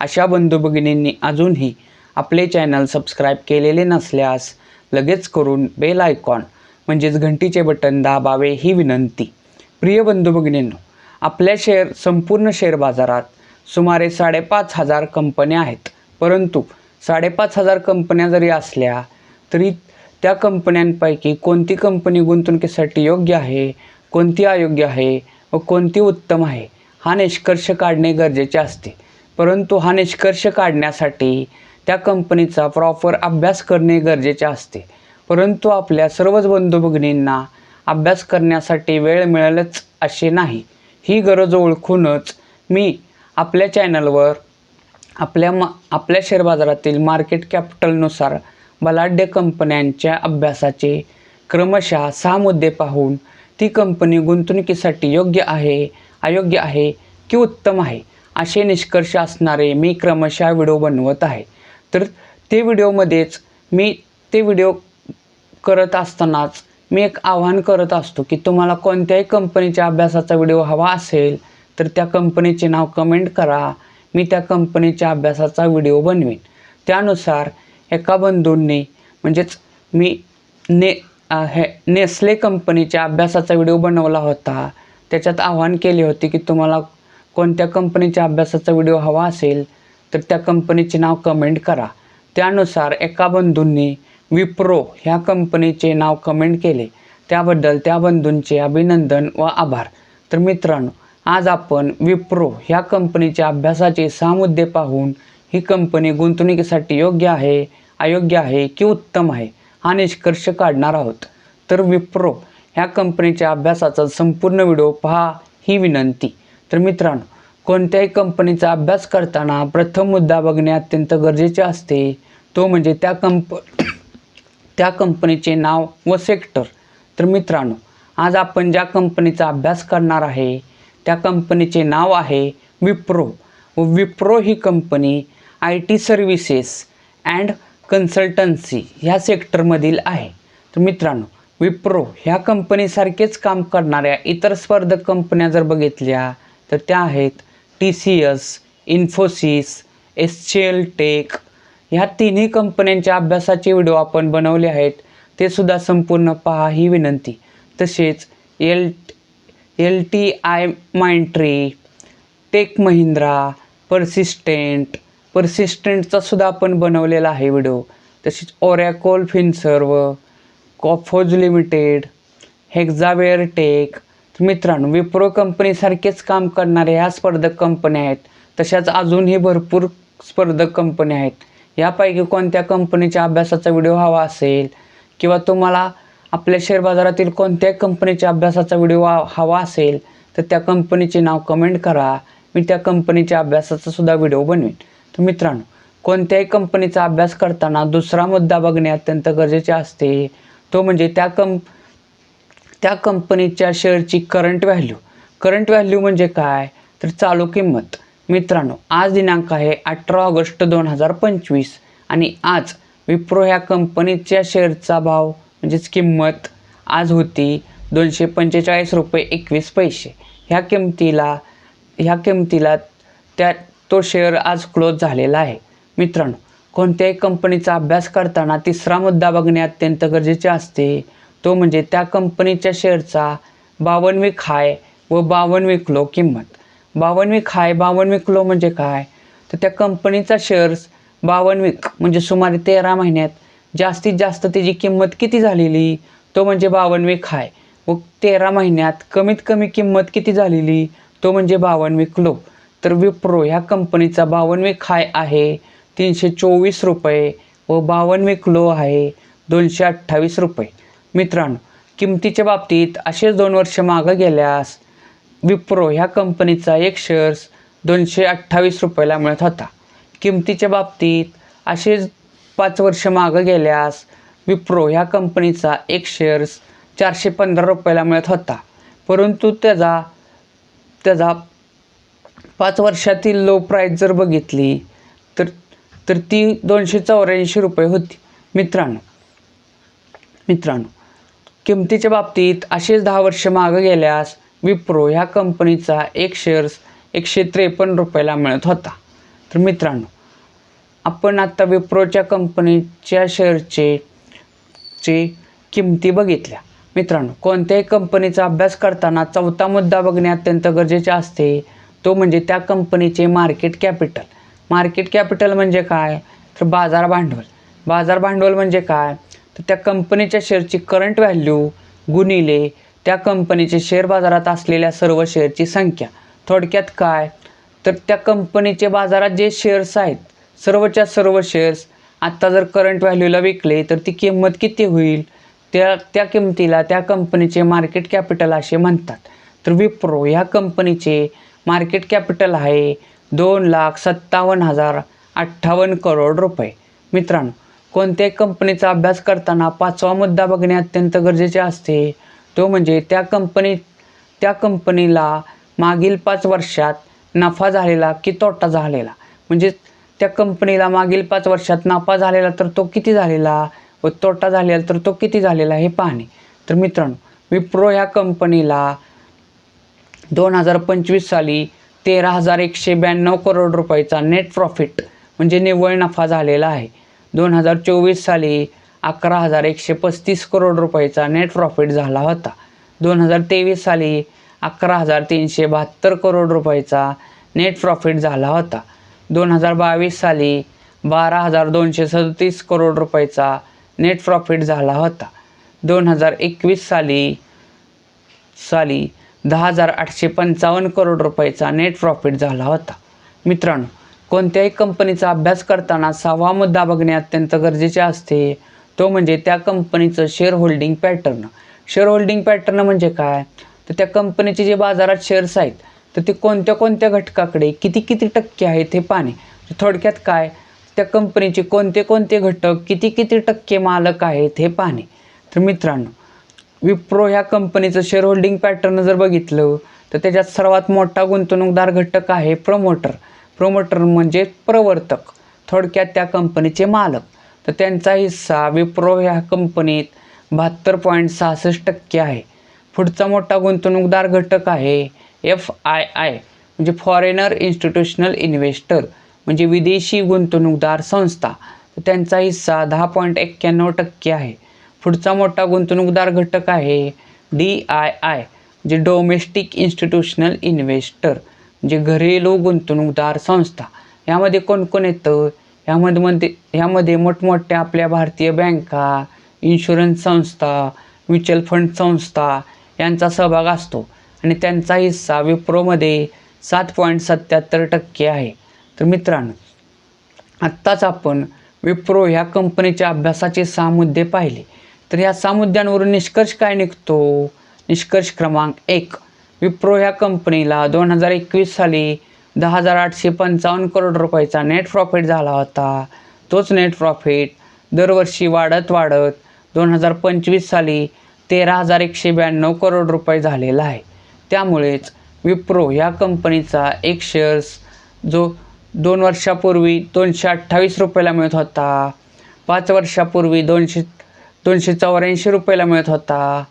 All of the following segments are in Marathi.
अशा बंधू भगिनींनी अजूनही आपले चॅनल सबस्क्राईब केलेले नसल्यास लगेच करून बेल आयकॉन म्हणजेच घंटीचे बटन दाबावे ही विनंती. प्रिय बंधू भगिनींनो आपल्या शेअर संपूर्ण शेअर बाजारात सुमारे साडेपाच हजार कंपन्या आहेत. परंतु साडेपाच हजार कंपन्या जरी असल्या तरी त्या कंपन्यांपैकी कोणती कंपनी गुंतवणुकीसाठी योग्य आहे कोणती अयोग्य आहे व कोणती उत्तम आहे हा निष्कर्ष काढणे गरजेचे असते. परंतु हा निष्कर्ष काढण्यासाठी त्या कंपनीचा प्रॉपर अभ्यास करणे गरजेचे असते. परंतु आपल्या सर्वच बंधू भगिनींना अभ्यास करण्यासाठी वेळ मिळेलच असे नाही. ही गरज ओळखूनच मी आपल्या चॅनलवर आपल्या मा आपल्या शेअर बाजारातील मार्केट कॅपिटलनुसार बलाढ्य कंपन्यांच्या अभ्यासाचे क्रमशः सहा मुद्दे पाहून ती कंपनी गुंतवणुकीसाठी योग्य आहे अयोग्य आहे की उत्तम आहे? असे निष्कर्ष असणारे मी क्रमशः व्हिडिओ बनवत आहे. तर ते व्हिडिओमध्येच मी ते व्हिडिओ करत असतानाच मी एक आव्हान करत असतो की तुम्हाला कोणत्याही कंपनीच्या अभ्यासाचा व्हिडिओ हवा असेल तर त्या कंपनीचे नाव कमेंट करा. मी त्या कंपनीच्या अभ्यासाचा व्हिडिओ बनवीन. त्यानुसार एका बंधूंनी म्हणजेच मी ने हे नेस्ले कंपनीच्या अभ्यासाचा व्हिडिओ बनवला होता. त्याच्यात आव्हान केले होते की तुम्हाला कोणत्या कंपनीच्या अभ्यासाचा व्हिडिओ हवा असेल तर त्या कंपनीचे नाव कमेंट करा. त्यानुसार एका बंधूंनी विप्रो ह्या कंपनीचे नाव कमेंट केले. त्याबद्दल त्या बंधूंचे अभिनंदन व आभार. तर मित्रांनो आज आपण विप्रो ह्या कंपनीच्या अभ्यासाचे सहा मुद्दे पाहून ही कंपनी गुंतवणुकीसाठी योग्य आहे अयोग्य आहे की उत्तम आहे हा निष्कर्ष काढणार आहोत. तर विप्रो ह्या कंपनीच्या अभ्यासाचा संपूर्ण व्हिडिओ पहा ही विनंती. तर मित्रांनो कोणत्याही कंपनीचा अभ्यास करताना प्रथम मुद्दा बघणे अत्यंत गरजेचे असते. तो म्हणजे त्या कंप त्या कंपनीचे नाव व सेक्टर तर मित्रांनो आज आपण ज्या कंपनीचा अभ्यास करणार आहे त्या कंपनीचे नाव आहे विप्रो. व विप्रो ही company I T services and consultancy ह्या सेक्टरमधील आहे. तर मित्रांनो विप्रो ह्या कंपनीसारखेच काम करणाऱ्या इतर स्पर्धक कंपन्या जर बघितल्या तर त्या आहेत T C S Infosys S C L tech ह्या तिन्ही कंपन्यांच्या अभ्यासाचे व्हिडिओ आपण बनवले आहेत. ते सुद्धा संपूर्ण पहा ही विनंती. तसेच L L T I Mindtree Tech Mahindra Persistent पर्सिस्टंटचा सुद्धा आपण बनवलेला आहे व्हिडिओ. तसेच Oracle Finserv Coforge Limited Hexaware Tech मित्रांनो विप्रो कंपनीसारखेच काम करणाऱ्या ह्या स्पर्धक कंपन्या आहेत. तशाच अजूनही भरपूर स्पर्धक कंपन्या आहेत. यापैकी कोणत्या कंपनीच्या अभ्यासाचा व्हिडिओ हवा असेल किंवा तुम्हाला आपल्या शेअर बाजारातील कोणत्याही कंपनीच्या अभ्यासाचा व्हिडिओ हवा असेल तर त्या कंपनीचे नाव कमेंट करा. मी त्या कंपनीच्या अभ्यासाचा सुद्धा व्हिडिओ बनवेन. तर मित्रांनो कोणत्याही कंपनीचा अभ्यास करताना दुसरा मुद्दा बघणे अत्यंत गरजेचे असते. तो म्हणजे त्या कंप त्या कंपनीच्या शेअरची करंट व्हॅल्यू करंट व्हॅल्यू म्हणजे काय? तर चालू किंमत. मित्रांनो आज दिनांक आहे अठरा ऑगस्ट दोन हजार पंचवीस आणि आज विप्रो ह्या कंपनीच्या शेअरचा भाव म्हणजेच किंमत आज होती दोनशे पंचेचाळीस रुपये एकवीस पैसे. ह्या किमतीला ह्या किमतीला त्या तो शेअर आज क्लोज झालेला आहे. मित्रांनो कोणत्याही कंपनीचा अभ्यास करताना तिसरा मुद्दा बघणे अत्यंत गरजेचे असते. तो म्हणजे त्या कंपनीच्या शेअरचा बावनवी खाय व बावनवी क्लो किंमत. बावनवी खाय बावनवी क्लो म्हणजे काय? तर त्या कंपनीचा शेअर्स बावनवीक म्हणजे सुमारे तेरा महिन्यात जास्तीत जास्त त्याची किंमत किती झालेली? तो म्हणजे बावनवी खाय. व तेरा महिन्यात कमीत कमी किंमत किती झालेली? तो म्हणजे बावनवी क्लो. तर विप्रो ह्या कंपनीचा बावनवी खाय आहे तीनशे चोवीस रुपये व बावनवी क्लो आहे दोनशे अठ्ठावीस रुपये. मित्रांनो किमतीच्या बाबतीत असेच दोन वर्ष मागं गेल्यास विप्रो ह्या कंपनीचा एक शेअर्स दोनशे अठ्ठावीस रुपयाला मिळत होता. किमतीच्या बाबतीत असेच पाच वर्ष मागं गेल्यास विप्रो ह्या कंपनीचा एक शेअर्स चारशे पंधरा रुपयाला मिळत होता. परंतु त्याचा त्याचा पाच वर्षातील लो प्राईस जर बघितली तर तर ती दोनशे चौऱ्याऐंशी रुपये होती. मित्रांनो मित्रांनो किमतीच्या बाबतीत असेच दहा वर्ष मागं गेल्यास विप्रो ह्या कंपनीचा एक शेअर्स एकशे त्रेपन्न रुपयाला मिळत होता. तर मित्रांनो आपण आत्ता विप्रोच्या कंपनीच्या शेअरचे चे किमती बघितल्या. मित्रांनो कोणत्याही कंपनीचा अभ्यास करताना चौथा मुद्दा बघणे अत्यंत गरजेचे असते तो म्हणजे त्या कंपनीचे मार्केट कॅपिटल मार्केट कॅपिटल म्हणजे काय? तर बाजार भांडवल. बाजार भांडवल म्हणजे काय? तर त्या कंपनीच्या शेअरची करंट व्हॅल्यू गुणिले त्या कंपनीचे शेअर बाजारात असलेल्या सर्व शेअरची संख्या. थोडक्यात काय? तर त्या कंपनीचे बाजारात जे शेअर्स आहेत सर्वच्या सर्व शेअर्स आत्ता जर करंट व्हॅल्यूला विकले तर ती किंमत किती होईल? त्या त्या किमतीला त्या कंपनीचे मार्केट कॅपिटल असे म्हणतात. तर विप्रो ह्या कंपनीचे मार्केट कॅपिटल आहे दोन लाख सत्तावन्न हजार अठ्ठावन्न करोड रुपये. मित्रांनो कोणत्याही कंपनीचा अभ्यास करताना पाचवा मुद्दा बघणे अत्यंत गरजेचे असते. तो म्हणजे त्या कंपनी त्या कंपनीला मागील पाच वर्षात नफा झालेला की तोटा झालेला. म्हणजे त्या कंपनीला मागील पाच वर्षात नफा झालेला तर तो किती झालेला व तोटा झालेला तर तो किती झालेला हे पाहणे. तर मित्रांनो विप्रो ह्या कंपनीला दोन हजार पंचवीस साली तेरा हजार एकशे ब्याण्णव करोड रुपयाचा नेट प्रॉफिट म्हणजे निव्वळ नफा झालेला आहे. दोन हजार चोवीस साली अकरा हजार एकशे पस्तीस करोड रुपयाचा नेट प्रॉफिट झाला होता. दोन हजार तेवीस साली अकरा हजार तीनशे बहात्तर करोड रुपयाचा नेट प्रॉफिट झाला होता. दोन हजार बावीस साली बारा हजार दोनशे सदतीस करोड रुपयाचा नेट प्रॉफिट झाला होता. दोन हजार एकवीस साली साली दहा हजार आठशे पंचावन्न करोड रुपयाचा नेट प्रॉफिट झाला होता. मित्रांनो कोणत्याही कंपनीचा अभ्यास करताना सहावा मुद्दा बघणे अत्यंत गरजेचे असते. तो म्हणजे त्या कंपनीचं share holding pattern share holding pattern म्हणजे काय? तर त्या कंपनीचे जे बाजारात शेअर्स आहेत तर ते कोणत्या कोणत्या घटकाकडे किती किती टक्के आहेत हे पाहणे. थोडक्यात काय? त्या कंपनीचे कोणते कोणते घटक किती किती टक्के मालक आहेत हे पाहणे. तर मित्रांनो विप्रो ह्या कंपनीचं शेअर होल्डिंग पॅटर्न जर बघितलं तर त्याच्यात सर्वात मोठा गुंतवणूकदार घटक आहे प्रमोटर प्रोमोटर म्हणजे प्रवर्तक थोडक्यात त्या कंपनीचे मालक. तर त्यांचा हिस्सा विप्रो ह्या कंपनीत बहात्तर पॉईंट सहासष्ट टक्के आहे. पुढचा मोठा गुंतवणूकदार घटक आहे एफ आय आय म्हणजे फॉरेनर इन्स्टिट्यूशनल इन्व्हेस्टर म्हणजे विदेशी गुंतवणूकदार संस्था. तर त्यांचा हिस्सा दहा पॉईंट एक्क्याण्णव टक्के आहे. पुढचा मोठा गुंतवणूकदार घटक आहे डी आय आय म्हणजे डोमेस्टिक इन्स्टिट्यूशनल इन्व्हेस्टर म्हणजे घरेलू गुंतवणूकदार संस्था. यामध्ये कोण कोण येतं? यामध्ये मध्ये ह्यामध्ये मोठमोठ्या आपल्या भारतीय बँका इन्शुरन्स संस्था म्युच्युअल फंड संस्था यांचा सहभाग असतो. आणि त्यांचा हिस्सा विप्रोमध्ये सात पॉईंट सत्याहत्तर टक्के आहे. तर मित्रांनो आत्ताच आपण विप्रो ह्या कंपनीच्या अभ्यासाचे सहा मुद्दे पाहिले. तर ह्या सहा मुद्द्यांवरून निष्कर्ष काय निघतो? निष्कर्ष क्रमांक एक. विप्रो ह्या कंपनीला दोन हजार एकवीस साली दहा हजार आठशे पंचावन्न करोड रुपयाचा नेट प्रॉफिट झाला होता. तोच नेट प्रॉफिट दरवर्षी वाढत वाढत दोन हजार पंचवीस साली तेरा हजार एकशे ब्याण्णव करोड रुपये झालेला आहे. त्यामुळेच विप्रो ह्या कंपनीचा एक शेअर्स जो दोन वर्षापूर्वी दोनशे अठ्ठावीस रुपयाला मिळत होता पाच वर्षापूर्वी दोनशे दोनशे चौऱ्याऐंशी रुपयाला मिळत होता.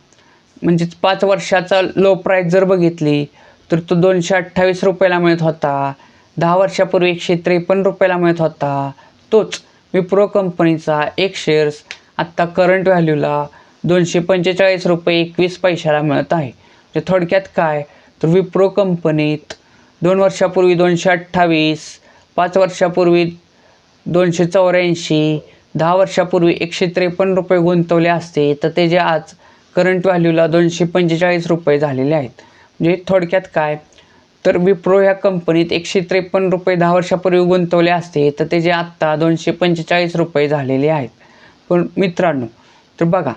म्हणजेच पाच वर्षाचा लो प्राईस जर बघितली तर तो दोनशे अठ्ठावीस रुपयाला मिळत होता. दहा वर्षापूर्वी एकशे त्रेपन्न रुपयाला मिळत होता. तोच विप्रो कंपनीचा एक शेअर्स आत्ता करंट व्हॅल्यूला दोनशे पंचेचाळीस रुपये एकवीस पैशाला मिळत आहे. म्हणजे थोडक्यात काय? तर विप्रो कंपनीत दोन वर्षापूर्वी दोनशे अठ्ठावीस पाच वर्षापूर्वी दोनशे चौऱ्याऐंशी दहा वर्षापूर्वी एकशे त्रेपन्न रुपये गुंतवले असते. तर ते जे आज करंट व्हॅल्यूला दोनशे पंचेचाळीस रुपये झालेले आहेत. म्हणजे थोडक्यात काय? तर विप्रो ह्या कंपनीत एकशे त्रेपन्न रुपये दहा वर्षापूर्वी गुंतवले असते तर ते जे आत्ता दोनशे पंचेचाळीस रुपये झालेले आहेत. पण मित्रांनो तर बघा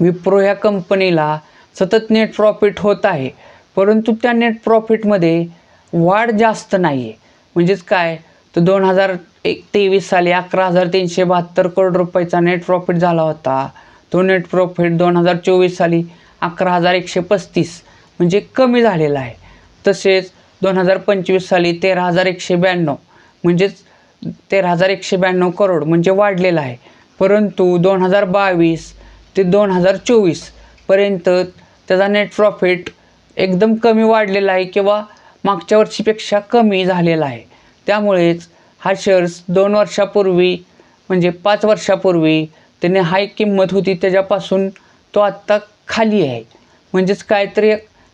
विप्रो ह्या कंपनीला सतत नेट प्रॉफिट होत आहे परंतु त्या नेट प्रॉफिटमध्ये वाढ जास्त नाही आहे म्हणजेच काय? तर दोन हजार एक तेवीस साली अकरा हजार तीनशे बहात्तर करोड रुपयाचा नेट प्रॉफिट झाला होता. तो नेट प्रॉफिट दोन हजार चोवीस साली अकरा हजार एकशे पस्तीस म्हणजे कमी झालेला आहे. तसेच दोन हजार पंचवीस साली तेरा हजार एकशे ब्याण्णव म्हणजेच तेरा हजार एकशे ब्याण्णव करोड म्हणजे वाढलेला आहे. परंतु दोन हजार बावीस ते दोन हजार चोवीसपर्यंत त्याचा नेट प्रॉफिट एकदम कमी वाढलेला आहे किंवा मागच्या वर्षीपेक्षा कमी झालेला आहे. त्यामुळेच हा शेअर्स दोन वर्षापूर्वी म्हणजे पाच वर्षापूर्वी त्याने हाय किंमत होती त्याच्यापासून तो आत्ता खाली आहे. म्हणजेच काहीतरी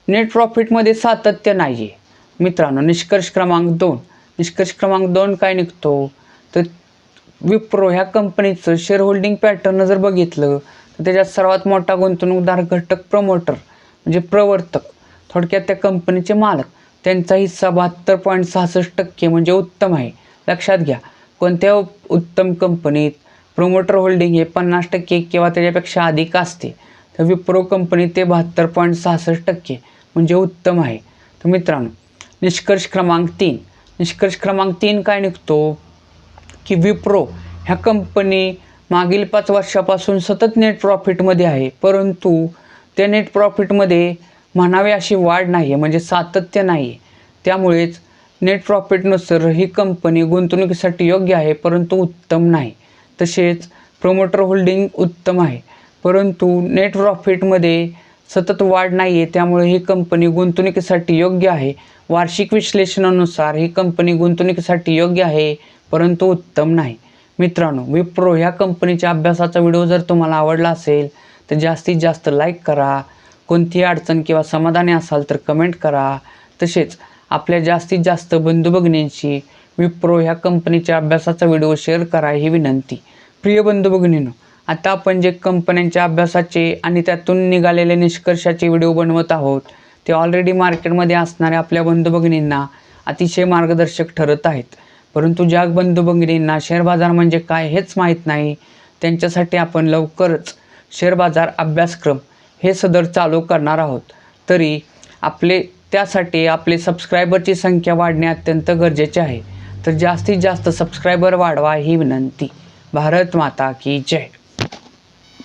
नेट प्रॉफिटमध्ये सातत्य नाही आहे मित्रांनो निष्कर्ष क्रमांक दोन. निष्कर्ष क्रमांक दोन काय निघतो? तर विप्रो ह्या कंपनीचं शेअर होल्डिंग पॅटर्न जर बघितलं तर त्याच्यात सर्वात मोठा गुंतवणूकदार घटक प्रमोटर म्हणजे प्रवर्तक थोडक्यात त्या कंपनीचे मालक. त्यांचा हिस्सा बहात्तर पॉईंट सहासष्ट टक्के म्हणजे उत्तम आहे. लक्षात घ्या कोणत्या उत्तम कंपनीत प्रोमोटर होल्डिंग हे पन्नास टक्के किंवा त्याच्यापेक्षा अधिक असते. तर विप्रो कंपनी ते बहात्तर पॉईंट सहासष्ट टक्के म्हणजे उत्तम आहे. तर मित्रांनो निष्कर्ष क्रमांक तीन. निष्कर्ष क्रमांक तीन काय निघतो? की विप्रो ह्या कंपनी मागील पाच वर्षापासून सतत नेट प्रॉफिटमध्ये आहे परंतु त्या नेट प्रॉफिटमध्ये म्हणावे अशी वाढ नाही आहे म्हणजे सातत्य नाही आहे त्यामुळेच नेट प्रॉफिटनुसार ही कंपनी गुंतवणुकीसाठी योग्य आहे परंतु उत्तम नाही. तसेच प्रमोटर होल्डिंग उत्तम आहे. परंतु नेट प्रॉफिटमध्ये सतत वाढ नाही आहे त्यामुळे ही कंपनी गुंतवणुकीसाठी योग्य आहे. वार्षिक विश्लेषणानुसार ही कंपनी गुंतवणुकीसाठी योग्य आहे परंतु उत्तम नाही. मित्रांनो विप्रो ह्या कंपनीच्या अभ्यासाचा व्हिडिओ जर तुम्हाला आवडला असेल तर जास्तीत जास्त लाईक करा. कोणतीही अडचण किंवा समाधानी असाल तर कमेंट करा. तसेच आपल्या जास्तीत जास्त बंधू भगिनींशी विप्रो ह्या कंपनीच्या अभ्यासाचा व्हिडिओ शेअर करा ही विनंती. प्रिय बंधू भगिनीनो आता आपण जे कंपन्यांच्या अभ्यासाचे आणि त्यातून निघालेले निष्कर्षाचे व्हिडिओ बनवत आहोत ते ऑलरेडी मार्केटमध्ये असणाऱ्या आपल्या बंधू भगिनींना अतिशय मार्गदर्शक ठरत आहेत. परंतु ज्या बंधू भगिनींना शेअर बाजार म्हणजे काय हेच माहीत नाही त्यांच्यासाठी आपण लवकरच शेअर बाजार अभ्यासक्रम हे सदर चालू करणार आहोत. तरी आपले त्यासाठी आपले सबस्क्रायबरची संख्या वाढणे अत्यंत गरजेचे आहे. तर जास्तीत जास्त सबस्क्रायबर वाढवा ही विनंती. भारत माता की जय.